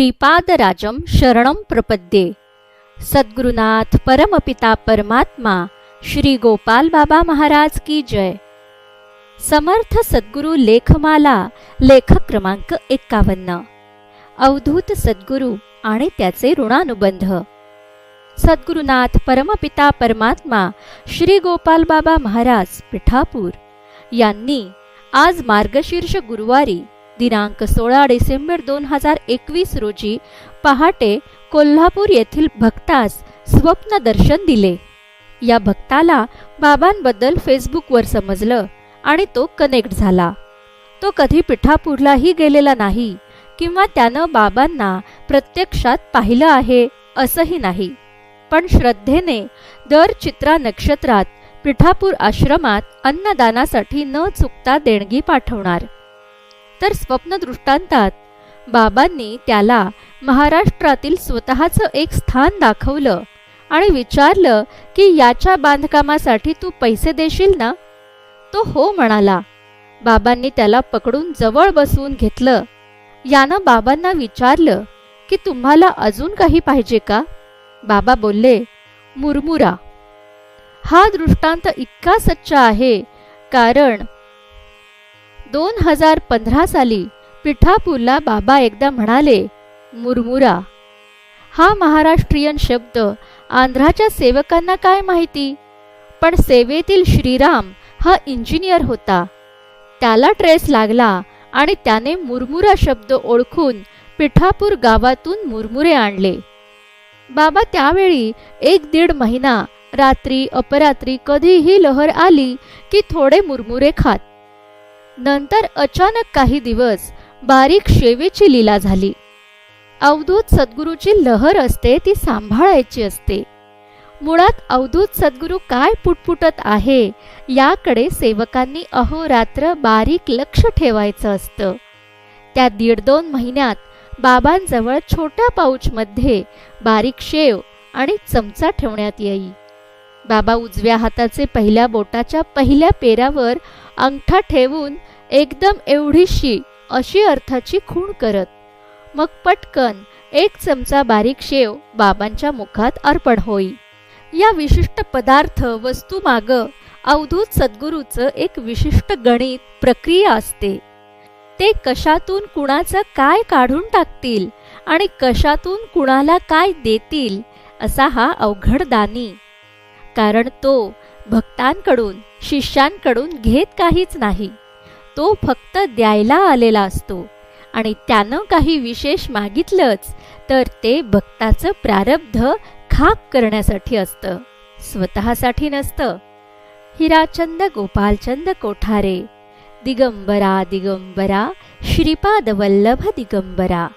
श्रीपादराजं शरणं प्रपद्ये। सद्गुरुनाथ परमपिता परमात्मा श्री गोपाल बाबा महाराज की जय। समर्थ सद्गुरु लेखमाला लेखक क्रमांक एक्कावन्न। अवधूत सद्गुरु आणि त्याचे ऋणानुबंध। सद्गुरुनाथ परमपिता परमात्मा श्री गोपाल बाबा महाराज पिठापूर। यांनी आज मार्गशीर्ष गुरुवारी दिनांक सोळा डिसेंबर दोन हजार एकवीस रोजी पहाटे कोल्हापूर येथील भक्तास स्वप्न दर्शन दिले. या भक्ताला बाबांबद्दल फेसबुकवर समजलं आणि तो कनेक्ट झाला. तो कधी पिठापूरलाही गेलेला नाही किंवा त्यानं बाबांना प्रत्यक्षात पाहिलं आहे असंही नाही. पण श्रद्धेने दर चित्रा नक्षत्रात पिठापूर आश्रमात अन्नदानासाठी न चुकता देणगी पाठवणार. तर स्वप्नदृष्टांतात बाबांनी त्याला महाराष्ट्रातील स्वतःचं एक स्थान दाखवलं आणि विचारलं की याच्या बांधकामासाठी तू पैसे देशील ना? तो हो म्हणाला. बाबांनी त्याला पकडून जवळ बसवून घेतलं. यानं बाबांना विचारलं की तुम्हाला अजून काही पाहिजे का? बाबा बोलले मुरमुरा. हा दृष्टांत इतका सच्चा आहे कारण दोन हजार पंधरा साली पिठापूरला बाबा एकदा म्हणाले मुरमुरा. हा महाराष्ट्रीयन शब्द आंध्राच्या सेवकांना काय माहिती? पण सेवेतील श्रीराम हा इंजिनियर होता. त्याला ट्रेस लागला आणि त्याने मुरमुरा शब्द ओळखून पिठापूर गावातून मुरमुरे आणले. बाबा त्यावेळी एक दीड महिना रात्री अपरात्री कधीही लहर आली की थोडे मुरमुरे खात. नंतर अचानक काही दिवस बारीक शेवेची लीला झाली. अवधूत सद्गुरूची लहर असते ती सांभाळायची असते. मुळात अवधूत सद्गुरू काय पुटपुटत आहे याकडे सेवकांनी अहोरात्र बारीक लक्ष ठेवायचं असतं. त्या दीड दोन महिन्यात बाबांजवळ छोट्या पाऊचमध्ये बारीक शेव आणि चमचा ठेवण्यात येई. बाबा उजव्या हाताचे पहिल्या बोटाच्या पहिल्या पेरावर अंगठा ठेवून एकदम एवढीशी अशी अर्थाची खूण करत. मग पटकन एक चमचा बारीक शेव बाबांच्या मुखात अर्पण होई. या विशिष्ट पदार्थ वस्तू माग अवधूत सद्गुरूचं एक विशिष्ट गणित प्रक्रिया असते. ते कशातून कुणाचं काय काढून टाकतील आणि कशातून कुणाला काय देतील असा हा अवघड दानी. कारण तो भक्तांकडून शिष्यांकडून घेत काहीच नाही. तो फक्त द्यायला आलेला असतो. आणि त्यानं काही विशेष मागितलंच तर ते भक्ताचं प्रारब्ध खाक करण्यासाठी असतं. स्वतःसाठी नसतं. हिराचंद गोपालचंद कोठारे. दिगंबरा दिगंबरा. श्रीपाद वल्लभ दिगंबरा.